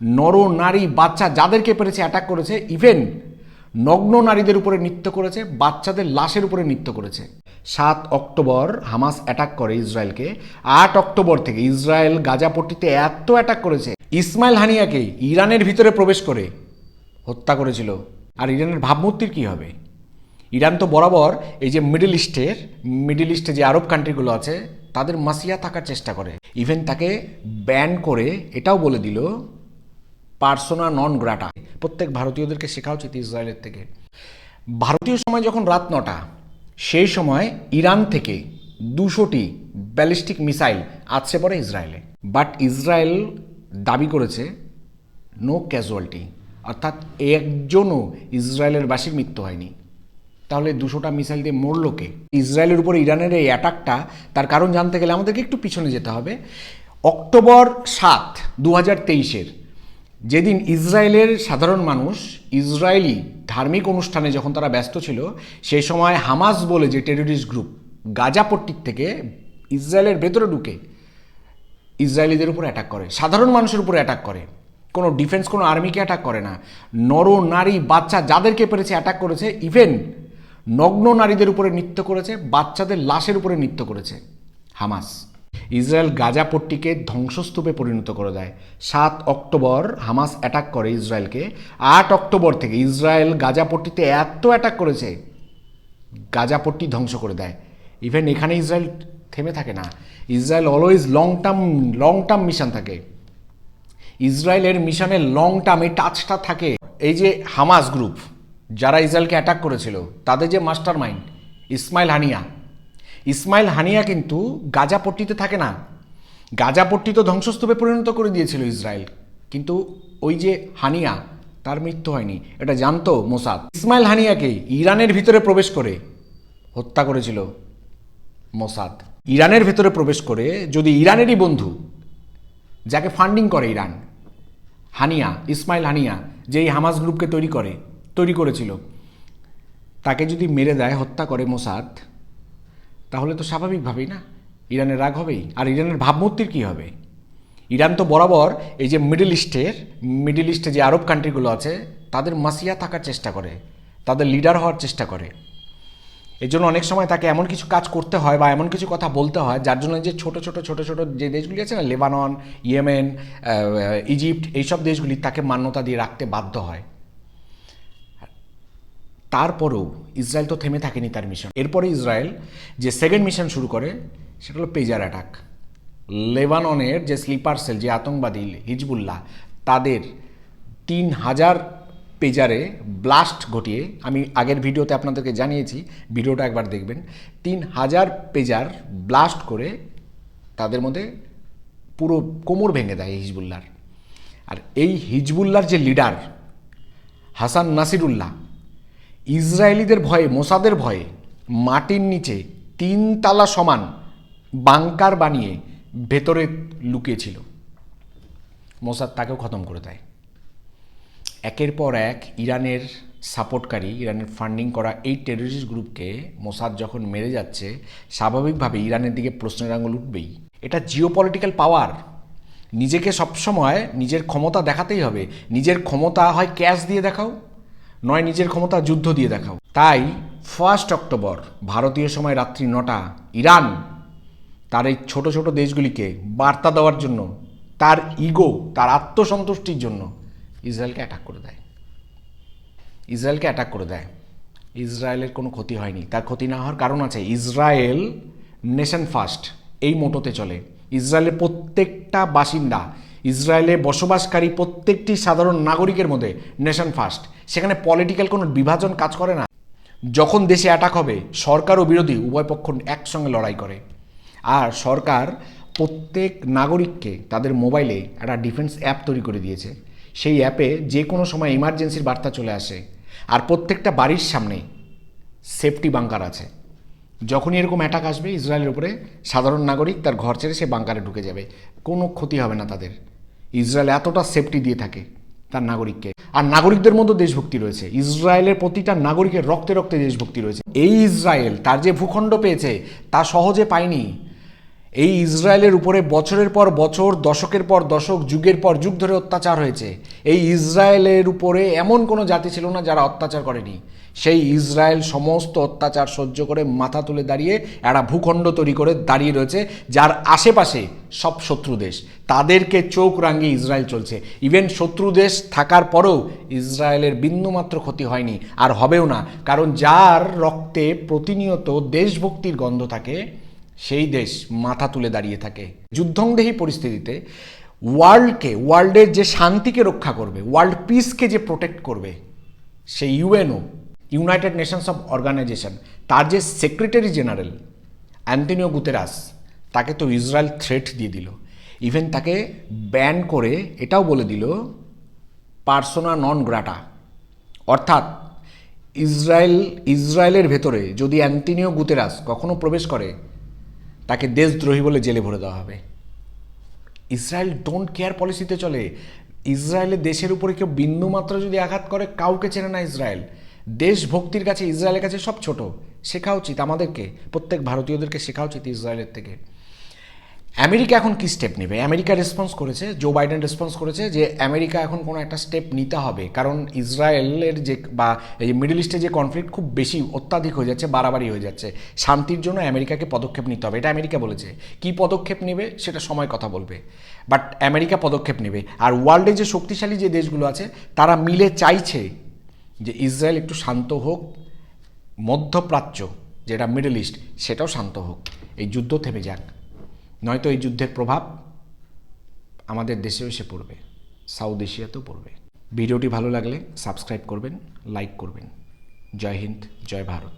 নর নারী বাচ্চা যাদেরকে পেরেছে অ্যাটাক করেছে ইভেন নগ্ন নারীদের উপরে নৃত্য করেছে, বাচ্চাদের লাশের উপরে নৃত্য করেছে। সাত অক্টোবর হামাস অ্যাটাক করে ইসরায়েলকে। আট অক্টোবর থেকে ইসরায়েল গাজাপট্টিতে এত অ্যাটাক করেছে। ইসমাইল হানিয়াকে ইরানের ভিতরে প্রবেশ করে হত্যা করেছিল। আর ইরানের ভাবমূর্তির কী হবে? ইরান তো বরাবর এই যে মিডল ইস্টের, মিডল ইস্টে যে আরব কান্ট্রিগুলো আছে, তাদের মাসিয়া থাকার চেষ্টা করে। ইভেন তাকে ব্যান করে এটাও বলে দিল পার্সোনা নন গ্রাটা। প্রত্যেক ভারতীয়দেরকে শেখা উচিত ইসরায়েলের থেকে। ভারতীয় সময় যখন রাত নটা, সেই সময় ইরান থেকে দুশোটি ব্যালিস্টিক মিসাইল আসছে পড়ে ইসরায়েলে। বাট ইসরায়েল দাবি করেছে নো ক্যাজুয়ালিটি অর্থাৎ একজনও ইসরায়েলের বাসীর মৃত্যু হয়নি। তাহলে দুশোটা মিসাইল দিয়ে মরলো কে? ইসরায়েলের উপর ইরানের এই অ্যাটাকটা, তার কারণ জানতে গেলে আমাদেরকে একটু পিছনে যেতে হবে। অক্টোবর সাত দু হাজার তেইশের যেদিন ইসরায়েলের সাধারণ মানুষ ইসরায়েলি ধার্মিক অনুষ্ঠানে যখন তারা ব্যস্ত ছিল, সেই সময় হামাস বলে যে টেররিস্ট গ্রুপ গাজাপট্টির থেকে ইসরায়েলের ভেতরে ঢুকে ইসরায়েলিদের উপর অ্যাটাক করে, সাধারণ মানুষের উপর অ্যাটাক করে। কোনো ডিফেন্স কোনো আর্মিকে অ্যাটাক করে না। নর, নারী, বাচ্চা যাদেরকে পেরেছে অ্যাটাক করেছে ইভেন নগ্ন নারীদের উপরে নৃত্য করেছে, বাচ্চাদের লাশের উপরে নৃত্য করেছে হামাস। ইসরায়েল গাজা পট্টিকে ধ্বংসস্তূপে পরিণত করে দেয়। সাত অক্টোবর হামাস অ্যাটাক করে ইসরায়েলকে। আট অক্টোবর থেকে ইসরায়েল গাজা পট্টিতে এত অ্যাটাক করেছে, গাজা পট্টি ধ্বংস করে দেয়। ইভেন এখানে ইসরায়েল থেমে থাকে না। Israel always long term long term mission থাকে। ইসরায়েলের মিশনের লং টার্মে টাচটা থাকে। এই যে হামাস গ্রুপ যারা ইসরায়েলকে অ্যাটাক করেছিল, তাদের যে mastermind Ismail Haniyeh. Ismail Haniyeh কিন্তু গাজাপট্টিতে থাকে না। গাজাপট্টি তো ধ্বংসস্তূপে পরিণত করে দিয়েছিল ইসরায়েল কিন্তু ওই যে হানিয়া, তার মৃত্যু হয়নি। এটা জানতো মোসাদ। ইসমাইল হানিয়াকে ইরানের ভিতরে প্রবেশ করে হত্যা করেছিল মোসাদ। ইরানের ভেতরে প্রবেশ করে যদি ইরানেরই বন্ধু যাকে ফান্ডিং করে ইরান, হানিয়া, ইসমাইল হানিয়া, যেই হামাস গ্রুপকে তৈরি করে, তৈরি করেছিল, তাকে যদি মেরে দেয়, হত্যা করে মোসাদ তাহলে তো স্বাভাবিকভাবেই না। ইরানের রাগ হবেই। আর ইরানের ভাবমূর্তির কী হবে? ইরান তো বরাবর এই যে মিডল ইস্টের, মিডল ইস্টে যে আরব কান্ট্রিগুলো আছে, তাদের মাসিয়া থাকার চেষ্টা করে। তাদের লিডার হওয়ার চেষ্টা করে। এর জন্য অনেক সময় তাকে এমন কিছু কাজ করতে হয় বা এমন কিছু কথা বলতে হয়, যার জন্য যে ছোট ছোট ছোট ছোট যে দেশগুলি আছে না, লেবানন, ইয়েমেন ইজিপ্ট, এইসব দেশগুলি তাকে মান্যতা দিয়ে রাখতে বাধ্য হয়। তারপরেও ইসরায়েল তো থেমে থাকেনি তার মিশন এরপরে ইসরায়েল যে সেকেন্ড মিশন শুরু করে, সেটা হলো পেজার অ্যাটাক লেবাননের যে স্লিপার সেল যে আতঙ্কবাদী হিজবুল্লাহ, তাদের তিন হাজার পেজারে ব্লাস্ট ঘটিয়ে, আমি আগের ভিডিওতে আপনাদেরকে জানিয়েছি, ভিডিওটা একবার দেখবেন, তিন হাজার পেজার ব্লাস্ট করে তাদের মধ্যে পুরো কোমর ভেঙে দেয় হিজবুল্লার আর এই হিজবুল্লার যে লিডার হাসান নাসিরুল্লাহ ইসরায়েলিদের ভয়ে, মোসাদের ভয়ে মাটির নিচে তিন তালা সমান বাংকার বানিয়ে ভেতরে লুকিয়েছিল। মোসাদ তাকেও খতম করে দেয়। একের পর এক ইরানের সাপোর্টকারী, ইরানের ফান্ডিং করা এই টেররিস্ট গ্রুপকে মোসাদ যখন মেরে যাচ্ছে, স্বাভাবিকভাবে ইরানের দিকে প্রশ্নের আঙুল উঠবেই। এটা জিও পলিটিক্যাল পাওয়ার। নিজেকে সবসময় নিজের ক্ষমতা দেখাতেই হবে। নিজের ক্ষমতা হয় ক্যাশ দিয়ে দেখাও। নয় নিজের ক্ষমতা যুদ্ধ দিয়ে দেখাও। তাই ফার্স্ট অক্টোবর, ভারতীয় সময় রাত্রি নটা, ইরান তার এই ছোট ছোট দেশগুলিকে বার্তা দেওয়ার জন্য, তার ইগো তার আত্মসন্তুষ্টির জন্য ইসরায়েলকে অ্যাটাক করে দেয়। ইসরায়েলকে অ্যাটাক করে দেয়। ইসরায়েলের কোনো ক্ষতি হয়নি। তার ক্ষতি না হওয়ার কারণ আছে, ইসরায়েল নেশন ফার্স্ট এই মোটোতে চলে। ইসরায়েলের প্রত্যেকটা বাসিন্দা ইসরায়েলে বসবাসকারী প্রত্যেকটি সাধারণ নাগরিকের মধ্যে নেশন ফার্স্ট। সেখানে পলিটিক্যাল কোনো বিভাজন কাজ করে না। যখন দেশে অ্যাটাক হবে, সরকার ও বিরোধী উভয় পক্ষ একসঙ্গে লড়াই করে। আর সরকার প্রত্যেক নাগরিককে তাদের মোবাইলে একটা ডিফেন্স অ্যাপ তৈরি করে দিয়েছে। সেই অ্যাপে যে কোনো সময় ইমার্জেন্সির বার্তা চলে আসে। আর প্রত্যেকটা বাড়ির সামনে সেফটি বাংকার আছে। যখনই এরকম অ্যাটাক আসবে, ইসরায়েলের উপরে সাধারণ নাগরিক তার ঘর ছেড়ে সে বাংকারে ঢুকে যাবে। কোনো ক্ষতি হবে না তাদের। ইসরায়েল এতটা সেফটি দিয়ে থাকে তার নাগরিককে। আর নাগরিকদের মধ্যে দেশভক্তি রয়েছে। ইসরায়েলের প্রতিটা নাগরিকের রক্তে রক্তে দেশভক্তি রয়েছে। এই ইসরায়েল তার যে ভূখণ্ড পেয়েছে, তা সহজে পায়নি এই ইসরায়েলের উপরে বছরের পর বছর, দশকের পর দশক, যুগের পর যুগ ধরে অত্যাচার হয়েছে। এই ইসরায়েলের উপরে এমন কোনো জাতি ছিল না যারা অত্যাচার করেনি। সেই ইসরায়েল সমস্ত অত্যাচার সহ্য করে মাথা তুলে দাঁড়িয়ে একটা ভূখণ্ড তৈরি করে দাঁড়িয়ে রয়েছে, যার আশেপাশে সব শত্রু দেশ। তাদেরকে চোখ রাঙিয়ে ইসরায়েল চলছে। ইভেন শত্রু দেশ থাকার পরেও ইসরায়েলের বিন্দুমাত্র ক্ষতি হয়নি। আর হবেও না, কারণ যার রক্তে প্রতিনিয়ত দেশভক্তির গন্ধ থাকে সেই দেশ মাথা তুলে দাঁড়িয়ে থাকে। যুদ্ধংদেহী পরিস্থিতিতে ওয়ার্ল্ডকে, ওয়ার্ল্ডের যে শান্তিকে রক্ষা করবে, ওয়ার্ল্ড পিসকে যে প্রোটেক্ট করবে, সেই UNO, United Nations of Organisation, তার যে সেক্রেটারি জেনারেল অ্যান্টনিও গুতেরাস, তাকে তো ইসরায়েল থ্রেট দিয়ে দিল। ইভেন তাকে ব্যান করে এটাও বলে দিল, পার্সোনা নন গ্রাটা। অর্থাৎ ইসরায়েল, ইসরায়েলের ভেতরে যদি অ্যান্টনিও গুতেরাস কখনো প্রবেশ করে তাকে দেশদ্রোহী বলে জেলে ভরে দেওয়া হবে। ইসরায়েল ডোন্ট কেয়ার পলিসিতে চলে। ইসরায়েলের দেশের উপরে কেউ বিন্দুমাত্র যদি আঘাত করে, কাউকে চেনে না ইসরায়েল। দেশভক্তির কাছে, ইসরায়েলের কাছে সব ছোট। শেখা উচিত আমাদেরকে, প্রত্যেক ভারতীয়দেরকে শেখা উচিত ইসরায়েলের থেকে। আমেরিকা এখন কি স্টেপ নেবে? আমেরিকা রেসপন্স করেছে জো বাইডেন রেসপন্স করেছে যে আমেরিকা এখন কোনো একটা স্টেপ নিতে হবে। কারণ ইসরায়েলের যে বা এই মিডল ইস্টে যে কনফ্লিক্ট খুব বেশি অত্যাধিক হয়ে যাচ্ছে, বাড়াবাড়ি হয়ে যাচ্ছে। শান্তির জন্য আমেরিকাকে পদক্ষেপ নিতে হবে। এটা আমেরিকা বলেছে। কি পদক্ষেপ নেবে সেটা সময় কথা বলবে। বাট আমেরিকা পদক্ষেপ নেবে। আর ওয়ার্ল্ডে যে শক্তিশালী যে দেশগুলো আছে, তারা মিলে চাইছে যে ইসরায়েল একটু শান্ত হোক, মধ্যপ্রাচ্য যেটা মিডল ইস্ট সেটাও শান্ত হোক। এই যুদ্ধ থেমে যাক। নয়তো এই যুদ্ধের প্রভাব আমাদের দেশেও এসে পড়বে, সাউথ এশিয়াতেও পড়বে। ভিডিওটি ভালো লাগলে সাবস্ক্রাইব করবেন, লাইক করবেন। জয় হিন্দ, জয় ভারত।